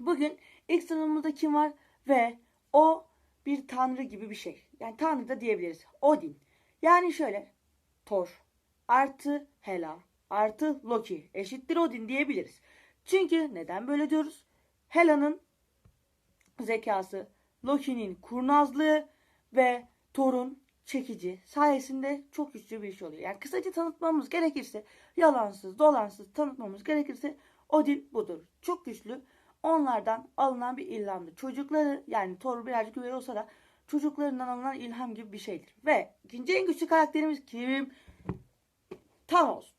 Bugün ilk sınıfımızda kim var? Ve o bir tanrı gibi bir şey. Yani tanrı da diyebiliriz. Odin. Yani şöyle. Thor artı Hela artı Loki eşittir Odin diyebiliriz. Çünkü neden böyle diyoruz? Hela'nın zekası, Loki'nin kurnazlığı ve Thor'un çekici sayesinde çok güçlü bir iş oluyor. Yani kısaca tanıtmamız gerekirse, yalansız, dolansız tanıtmamız gerekirse Odin budur. Çok güçlü. Onlardan alınan bir ilhamdır. Çocukları yani Thor birazcık üvey olsa da çocuklarından alınan ilham gibi bir şeydir. Ve ikinci en güçlü karakterimiz kim? Thanos.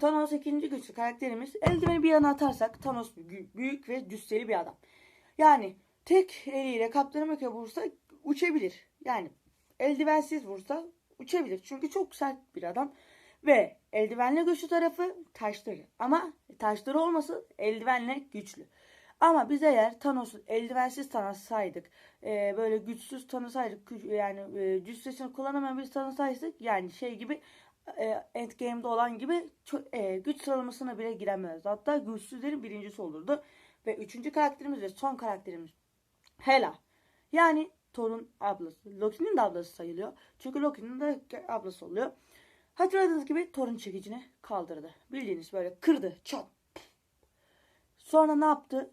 Thanos ikinci güçlü karakterimiz. Eldiveni bir yana atarsak Thanos büyük, ve cüsseli bir adam. Yani tek eliyle Kaptan Amerika vursa uçabilir. Yani eldivensiz vursa uçabilir. Çünkü çok sert bir adam. Ve eldivenle güçlü tarafı taşları. Ama taşları olması eldivenle güçlü. Ama biz eğer Thanos'u eldivensiz tanısaydık, e, böyle güçsüz tanısaydık, yani e, cüssesini kullanamayan bir tanısaydık, yani şey gibi e, Endgame'de olan gibi ço- e, güç sıralamasına bile giremezdi. Hatta güçsüzlerin birincisi olurdu. Ve üçüncü karakterimiz ve son karakterimiz Hela. Yani Thor'un ablası. Loki'nin de ablası sayılıyor. Çünkü Loki'nin de ablası oluyor. Hatırladığınız gibi Thor'un çekicini kaldırdı. Bildiğiniz böyle kırdı. Çat. Sonra ne yaptı?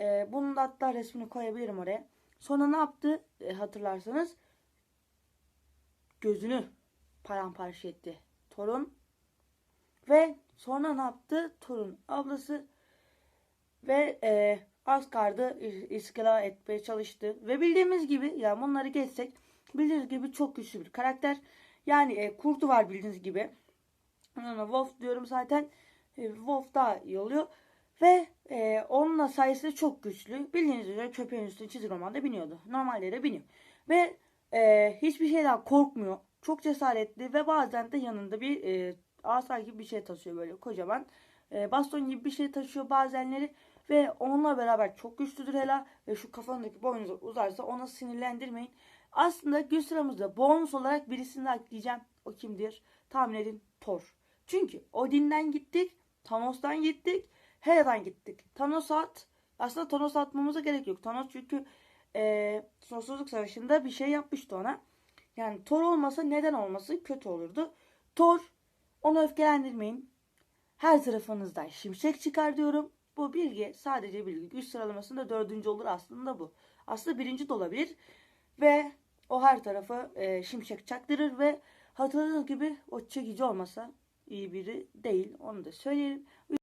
Ee, bunun da hatta resmini koyabilirim oraya. Sonra ne yaptı? Ee, hatırlarsanız gözünü paramparça etti. Thor'un ve sonra ne yaptı? Thor'un ablası ve e, Asgard'ı is- iskala etmeye çalıştı. Ve bildiğimiz gibi ya bunları geçsek bildiğiniz gibi çok güçlü bir karakter. Yani e, kurdu var bildiğiniz gibi. Ona Wolf diyorum zaten. E, Wolf daha iyi oluyor. Ve e, onunla sayesinde çok güçlü. Bildiğiniz üzere köpeğin üstüne çizgi romanda biniyordu. Normalde de biniyor. Ve e, hiçbir şeyden korkmuyor. Çok cesaretli ve bazen de yanında bir e, asa gibi bir şey taşıyor böyle kocaman. E, baston gibi bir şey taşıyor bazenleri. Ve onunla beraber çok güçlüdür Hela. Ve şu kafandaki boynuzu uzarsa ona sinirlendirmeyin. Aslında güç sıramızda bonus olarak birisini daha ekleyeceğim. O kimdir? Tahmin edin Thor. Çünkü Odin'den gittik. Thanos'tan gittik. Hela'dan gittik. Thanos at. Aslında Thanos atmamıza gerek yok. Thanos çünkü e, sonsuzluk savaşında bir şey yapmıştı ona. Yani Thor olmasa neden olması kötü olurdu. Thor onu öfkelendirmeyin. Her tarafınızdan şimşek çıkar diyorum. Bu bilgi sadece bilgi. Güç sıralamasında dördüncü olur aslında bu. Aslında birinci de olabilir. Ve o her tarafı e, şimşek çaktırır ve hatırladığınız gibi o çekici olmasa iyi biri değil. Onu da söyleyelim.